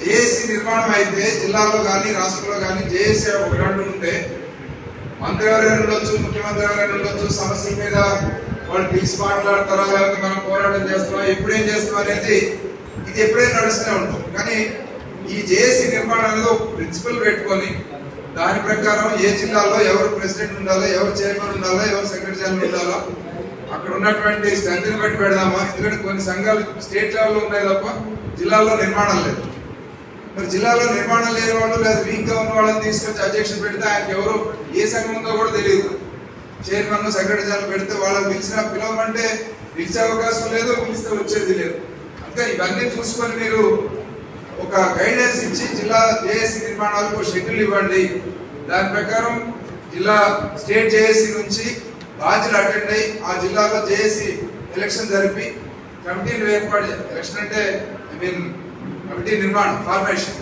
JAC నిర్మాణం అయితే జిల్లాలో కానీ రాష్ట్రంలో కానీ జేఏసీ ఒకటి ఉంటే మంత్రి ఎవరైనా ఉండొచ్చు ముఖ్యమంత్రి ఎవరైనా ఉండొచ్చు సమస్యల మీద వాళ్ళు పిలిచి మాట్లాడతారా లేకపోతే మనం పోరాటం చేస్తున్నాం ఎప్పుడేం చేస్తున్నాం అనేది ఇది ఎప్పుడైనా నడుస్తూనే ఉంటుంది. కానీ ఈ జేఏసీ నిర్మాణం అనేది ఒక ప్రిన్సిపల్ పెట్టుకొని దాని ప్రకారం ఏ జిల్లాలో ఎవరు ప్రెసిడెంట్ ఉండాలో ఎవరు చైర్మన్ ఉండాలో ఎవరు సెక్రటరీ జనరల్ ఉండాలో అక్కడ ఉన్నటువంటి స్ట్రెంత్ని బట్టి పెడదామా? ఎందుకంటే కొన్ని సంఘాలు స్టేట్ లెవెల్లో ఉన్నాయి తప్ప జిల్లాలో నిర్మాణం లేదు. మరి జిల్లాలో నిర్మాణం లేని వాళ్ళు లేదా వీక్గా ఉన్న వాళ్ళని తీసుకొచ్చి అధ్యక్షులు పెడితే ఆయనకి ఎవరు ఏ సంఘం ఉందో కూడా తెలియదు. చైర్మన్ సెక్రటరీ జనరల్ పెడితే వాళ్ళని పిలిచిన పిలవమంటే పిలిచే అవకాశం లేదు పిలిస్తే వచ్చేది లేదు. అంటే ఇవన్నీ చూసుకొని మీరు ఒక గైడెన్స్ ఇచ్చి జిల్లా జేఏసీ నిర్మాణాలకు షెడ్యూల్ ఇవ్వండి. దాని ప్రకారం జిల్లా స్టేట్ జేఏసీ నుంచి బాధ్యులు అటెండ్ అయ్యి ఆ జిల్లాలో జేఏసీ ఎలక్షన్ జరిపి కమిటీలు ఏర్పాటు ఎలక్షన్ అంటే ఐ మీన్ కమిటీ నిర్మాణం ఫార్మేషన్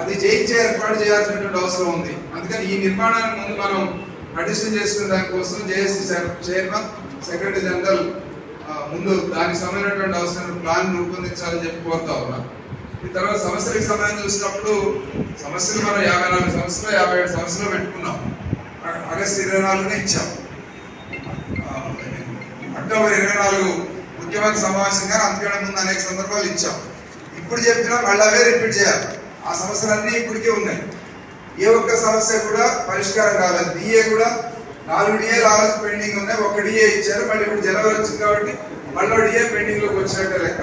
అది జయించే ఏర్పాటు చేయాల్సినటువంటి అవసరం ఉంది. అందుకని ఈ నిర్మాణాన్ని ముందు మనం పటిష్టం చేసుకునే దానికోసం జేఏసీ చైర్మన్ సెక్రటరీ జనరల్ ముందు దానికి సంబంధించినటువంటి అవసరం ప్లాన్ రూపొందించాలని చెప్పి కోరుతా ఉన్నా. ఈ తర్వాత సమస్యలకు సంబంధించి చూసినప్పుడు సమస్యలు మనం యాభై నాలుగు సంవత్సరాలు యాభై ఏడు సంవత్సరాలు పెట్టుకున్నాం. ఆ- ఆగస్టు ఇరవై నాలుగునే ఇచ్చాం. అక్టోబర్ ఇరవై నాలుగు ముఖ్యమంత్రి సమావేశంగా అంతకంటే ముందు అనేక సందర్భాలు ఇచ్చాం. ఇప్పుడు చెప్పినా మళ్ళీ అవే రిపీట్ చేయాలి. ఆ సమస్యలన్నీ ఇప్పటికే ఉన్నాయి. ఏ ఒక్క సమస్య కూడా పరిష్కారం కాలేదు. డిఏ కూడా నాలుగు డిఏలు ఆ రోజు పెండింగ్ ఉన్నాయి. ఒక డిఏ ఇచ్చారు. మళ్ళీ ఇప్పుడు జనవరి వచ్చింది కాబట్టి మళ్ళీ డిఏ పెండింగ్లోకి వచ్చినట్టే లెక్క.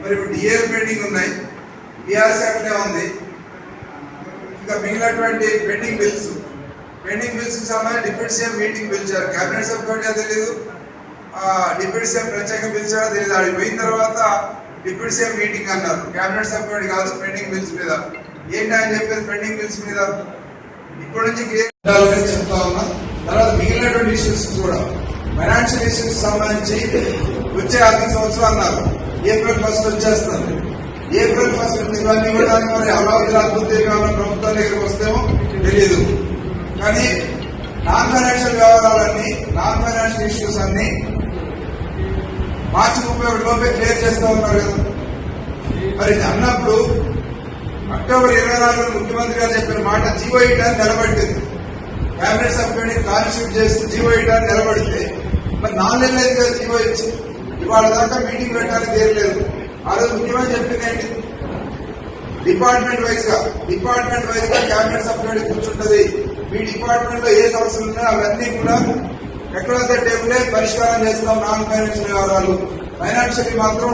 మరి ఇప్పుడు డిఏ పెండింగ్ ఉన్నాయి. బీఆర్సీ అట్లే ఉంది. ఇంకా మిగిలినటువంటి పెండింగ్ బిల్స్ పెండింగ్ బిల్స్ సంబంధించి డిప్యూటీ సీఎం మీటింగ్ పిలిచారు. కేబినెట్ సబ్ తెలియదు డిప్యూటీ సీఎం ప్రత్యేక పిలిచారో తెలియదు ఆడికి పోయిన తర్వాత డిప్యూటీ సీఎం మీటింగ్ అన్నారు. క్యాబినెట్ సభ్యుడు కాదు పెండింగ్ బిల్స్ మీద. ఏంటి ఆయన చెప్పేది పెండింగ్ బిల్స్ మీద? ఇప్పటి నుంచి క్లియర్ చెప్తా ఉన్నా. తర్వాత మిగిలినటువంటి ఇష్యూస్ కూడా. ఫైనాన్షియల్ ఇష్యూస్ సంబంధించి వచ్చే ఆర్థిక సంవత్సరం అన్నారు. ఏప్రిల్ ఫస్ట్ వచ్చేస్తుంది. ఏప్రిల్ ఫస్ట్ ఇవన్నీ ఇవ్వడానికి మరి అమరావతి అభివృద్ధి ఏమైనా ప్రభుత్వం దగ్గరికి వస్తేమో తెలియదు కానీ నాన్ ఫైనాన్షియల్ వ్యవహారాలన్నీ నాన్ ఫైనాన్షియల్ ఇష్యూస్ అన్ని మార్చి ముప్పై ఒకటి లోపే క్లియర్ చేస్తా ఉన్నారు కదా. మరి ఇది అన్నప్పుడు అక్టోబర్ ఇరవై నాలుగు ముఖ్యమంత్రి గారు చెప్పిన మాట జీవో ఇటాన్ని నిలబెట్టింది కేబినెట్ సభ్యుడిని కమిటీ కాన్స్టిట్యూట్ చేసి జీవో ఇటాన్ని నిలబడితే మరి నాలుగు నెలలు అయింది కదా జీవో ఇచ్చి ఇవాళ దాకా మీటింగ్ పెట్టడానికి తీరలేదు ఆ రోజు ముఖ్యమంత్రి చెప్పింది ఏంటి? డిపార్ట్మెంట్ వైజ్గా డిపార్ట్మెంట్ వైజ్గా క్యాబినెట్ సభ్యుడి కూర్చుంటది. మీ డిపార్ట్మెంట్లో ఏ సమస్యలు ఉన్నాయో అవన్నీ కూడా ఎక్కడొక్క టేబులే పరిష్కారం చేస్తాం నాన్ ఫైనాన్షియల్ వ్యవహారాలు ఫైనాన్షియల్ మాత్రం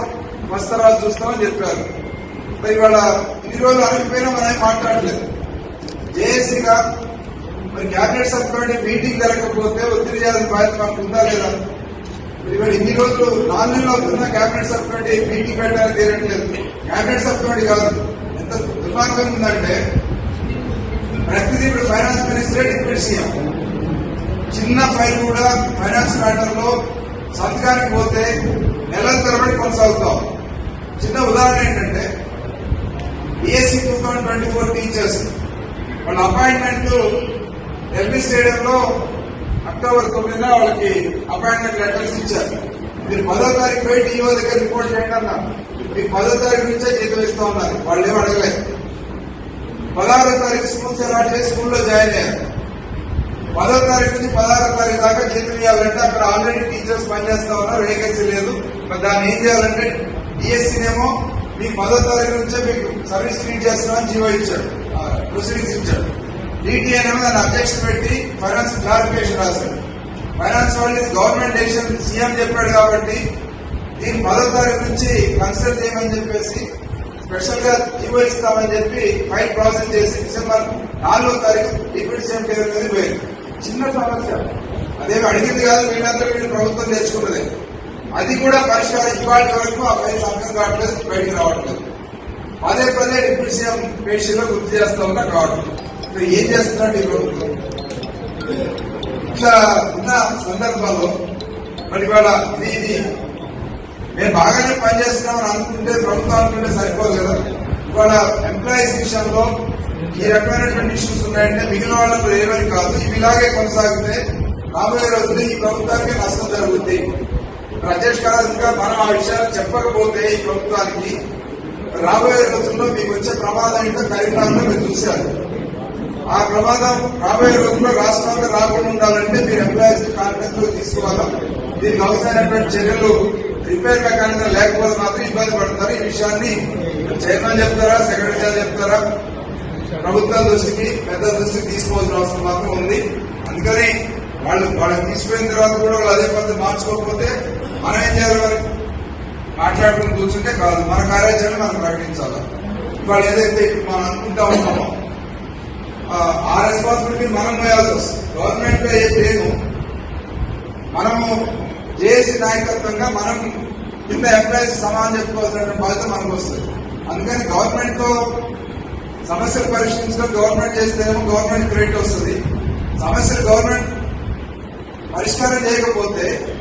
మస్తరాలు చూస్తామని చెప్పారు. మరి ఇవాళ ఇన్ని రోజులు అనకపోయినా మనం మాట్లాడలేదు. జేఏసీగా మరి క్యాబినెట్ సబ్ కమిటీ మీటింగ్ జరగకపోతే ఒత్తిడి చేయాల్సిన బాధ్యత మనకు ఉందా లేదా? ఇవాళ ఇన్ని రోజులు నాలుగు నెలలు క్యాబినెట్ సబ్ కమిటీ మీటింగ్ పెట్టాలని తీరట్లేదు. క్యాబినెట్ సబ్ కమిటీ కాదు. ఎంత దుర్మార్గం ఉందంటే ప్రతిదీ ఇప్పుడు ఫైనాన్స్ మినిస్టరే డిప్యూటీ సీఎం చిన్న ఫైల్ కూడా ఫైనాన్స్ మ్యాటర్లో సంతకానికి పోతే నెలల తరబడి కొనసాగుతాం. చిన్న ఉదాహరణ ఏంటంటే BSc two thousand twenty four teachers వాళ్ళ అపాయింట్మెంట్ ఎల్బీ స్టేడియంలో అక్టోబర్ తొమ్మిదిన వాళ్ళకి అపాయింట్మెంట్ లెటర్స్ ఇచ్చారు. మీరు పదో తారీఖు పోయి టీఓ దగ్గర రిపోర్ట్ చేయండి అన్నా. మీకు పదో తారీఖు నుంచే జీతం ఇస్తా ఉన్నారు. వాళ్ళు ఏం అడగలేదు. పదహారో తారీఖు స్కూల్స్ అలాట్ స్కూల్లో జాయిన్ అయ్యారు. పదో తారీఖు నుంచి పదహారో తారీఖు దాకా జీతం అక్కడ ఆల్రెడీ టీచర్స్ పనిచేస్తా ఉన్నారు వేకెన్సీ లేదు. మరి దాన్ని ఏం చేయాలంటే డిఎస్సీనేమో మీకు పదో తారీఖు నుంచే మీకు సర్వీస్ క్లీన్ చేస్తున్నామని జీవో ఇచ్చాడు. ప్రొసీడింగ్స్ ఇచ్చాడు. డిటిఏనేమో దాన్ని అబ్జెక్షన్ పెట్టి ఫైనాన్స్ క్లారిఫికేషన్ రాశాడు. ఫైనాన్స్ వాళ్ళు గవర్నమెంట్ డెసిషన్ సీఎం చెప్పాడు కాబట్టి దీన్ని పదో తారీఖు నుంచి కన్సిడర్ చేయమని చెప్పేసి స్పెషల్గా జీవో ఇస్తామని చెప్పి ఫైల్ ప్రాసెస్ చేసి డిసెంబర్ నాలుగో తారీఖు డిప్యూటీ సీఎం పేరు మీద పోయింది. చిన్న సమస్య. అదేమి అడిగింది కాదు వీళ్ళందరూ వీళ్ళు ప్రభుత్వం తెచ్చుకున్నది. అది కూడా పరిష్కారం ఇవాటి వరకు ఆ పైన అర్థం కావట్లేదు బయటకు రావట్లేదు. పదే పదే డిప్యూటీ సీఎం పేషీలో గుర్తు చేస్తా ఉన్నా కావట్లేదు ఇప్పుడు ఏం చేస్తున్నాడు ఈ ప్రభుత్వం? ఇట్లా ఉన్న సందర్భాల్లో మరి ఇవాళ ఇది ఇది. మేము బాగానే పనిచేస్తున్నామని అనుకుంటే ప్రభుత్వం అనుకుంటే సరిపోదు కదా. ఇవాళ ఎంప్లాయీస్ విషయంలో ఈ రకమైనటువంటి ఇష్యూస్ ఉన్నాయంటే మిగిలిన వాళ్ళకు ఏమని కాదు. ఇవి ఇలాగే కొనసాగితే రాబోయే రోజుల్లో ఈ ప్రభుత్వానికి నష్టం జరుగుద్ది. రాజేష్ గారు మనం ఆ విషయాలు చెప్పకపోతే ఈ ప్రభుత్వానికి రాబోయే రోజుల్లో మీకు వచ్చే ప్రమాదం ఏంటో కరీంనగర్లో మీరు చూశారు. ఆ ప్రమాదం రాబోయే రోజుల్లో రాష్ట్రంలో రాకుండా ఉండాలంటే మీరు ఎంప్లాయీస్ కాన్ఫరెన్స్ తీసుకోవాలా. దీనికి అవసరమైనటువంటి చర్యలు రిపేర్ మెకానిజం లేకపోతే మాత్రం ఇబ్బంది పడతారు. ఈ విషయాన్ని చైర్మన్ చెప్తారా సెక్రటరీ చెప్తారా? ప్రభుత్వం దృష్టికి పెద్ద దృష్టికి తీసుకోవాల్సిన అవసరం మాత్రం ఉంది. అందుకని వాళ్ళు వాళ్ళకి తీసుకుపోయిన తర్వాత కూడా వాళ్ళు అదే పద్ధతి మార్చుకోకపోతే మనం ఏం చేయాలి మరి? మాట్లాడుకుని కూర్చుంటే కాదు. మన కార్యాచరణ మనం ప్రకటించాలి? ఇవాళ ఏదైతే మనం అనుకుంటా ఉన్నామో ఆ, ఆ రెస్పాన్సిబిలిటీ మనం పోయాల్సి వస్తుంది. గవర్నమెంట్లో ఏ లేదు మనము జేఏసీ నాయకత్వంగా మనం కింద ఎంప్లాయీస్ సమానం చెప్పుకోవాల్సిన బాధ్యత మనకు వస్తుంది. అందుకని గవర్నమెంట్తో సమస్యలు పరిష్కరించడం గవర్నమెంట్ చేస్తేనేమో గవర్నమెంట్ క్రెడిట్ వస్తుంది. సమస్యలు గవర్నమెంట్ పరిష్కారం చేయకపోతే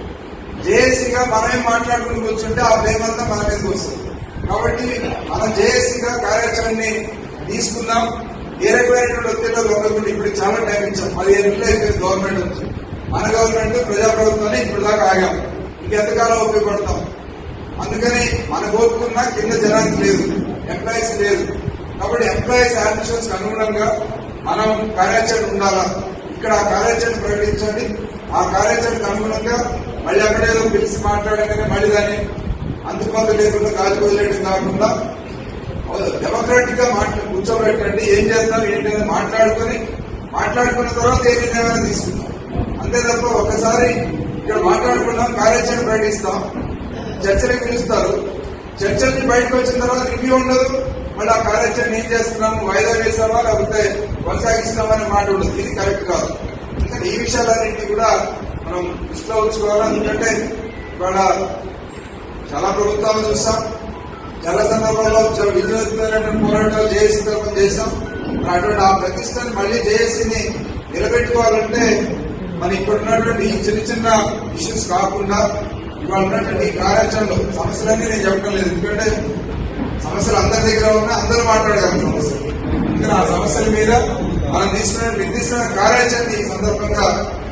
జేఏసీగా మనమే మాట్లాడుకుని కూర్చుంటే ఆ బ్లేమ్ అంతా మన మీదకి వస్తుంది. కాబట్టి మనం జేఏసీగా కార్యాచరణని తీసుకుందాం. ఏ రకమైనటువంటి ఒత్తిడిలో గవర్నమెంట్ ఇప్పుడు చాలా టైం ఇచ్చాం. పదిహేను నెలలు అయిపోయింది గవర్నమెంట్ వచ్చి. మన గవర్నమెంట్ ప్రజాప్రభుత్వాన్ని ఇప్పుడు దాకా ఆగాం. ఇంకెంతకాలం ఉపయోగపడతాం? అందుకని మన కోరుకున్నా కింద జనానికి లేదు. ఎంప్లాయీస్ లేదు. కాబట్టి ఎంప్లాయీస్ అంబిషన్స్ అనుగుణంగా మనం కార్యాచరణ ఉండాలా? ఇక్కడ ఆ కార్యాచరణ ప్రకటించండి. ఆ కార్యాచరణకు అనుగుణంగా మళ్ళీ అక్కడేదో పిలిచి మాట్లాడగానే మళ్ళీ దాన్ని అందుబాటు లేకుండా గాలి వదిలేయడం కాకుండా డెమోక్రాటిక్గా మాట్లా కూర్చోబెట్టండి. ఏం చేద్దాం ఏంటి మాట్లాడుకొని మాట్లాడుకున్న తర్వాత ఏ నిర్ణయమైనా తీసుకుందాం అంతే తప్ప ఒకసారి ఇక్కడ మాట్లాడుకున్నాం కార్యాచరణ ప్రకటిస్తాం. చర్చలకు పిలుస్తారు. చర్చల్ని బయటకు వచ్చిన తర్వాత రివ్యూ ఉండదు. మళ్ళీ ఆ కార్యాచరణ ఏం చేస్తున్నాము వాయిదా వేసామా లేకపోతే కొనసాగిస్తామా మాట ఉండదు ఇది కరెక్ట్ కాదు. అందుకని ఈ విషయాలన్నింటినీ కూడా మనం దృష్టిలో ఉంచుకోవాలి. ఎందుకంటే ఇవాళ చాలా ప్రభుత్వాలు చూస్తాం చాలా సందర్భాల్లో చాలా విజయవంతమైనటువంటి పోరాటాలు జేఏసీ తరఫున చేశాం. అటువంటి ఆ ప్రతిష్టని మళ్ళీ జేఏసీని నిలబెట్టుకోవాలంటే మన ఇప్పుడు ఉన్నటువంటి ఈ చిన్న చిన్న ఇష్యూస్ కాకుండా ఇవాళ ఉన్నటువంటి ఈ కార్యాచరణలో సమస్యలన్నీ నేను చెప్పడం లేదు. ఎందుకంటే సమస్యలు అందరి దగ్గర ఉన్నా అందరూ మాట్లాడగలం సమస్యలు అందుకని ఆ సమస్యల మీద మనం తీసుకునే నిర్దిష్టమైన కార్యాచరణ ఈ సందర్భంగా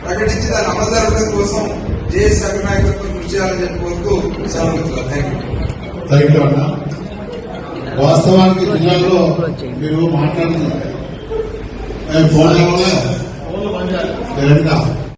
ప్రకటించి దాన్ని అమలు జరగడం కోసం జేఏసీ అగ్రనాయకత్వం కృషి చేయాలని చెప్పి కోరుతూ సెలవు థ్యాంక్ యూ అన్న. వాస్తవానికి జిల్లాలో మీరు మాట్లాడుతున్నారు.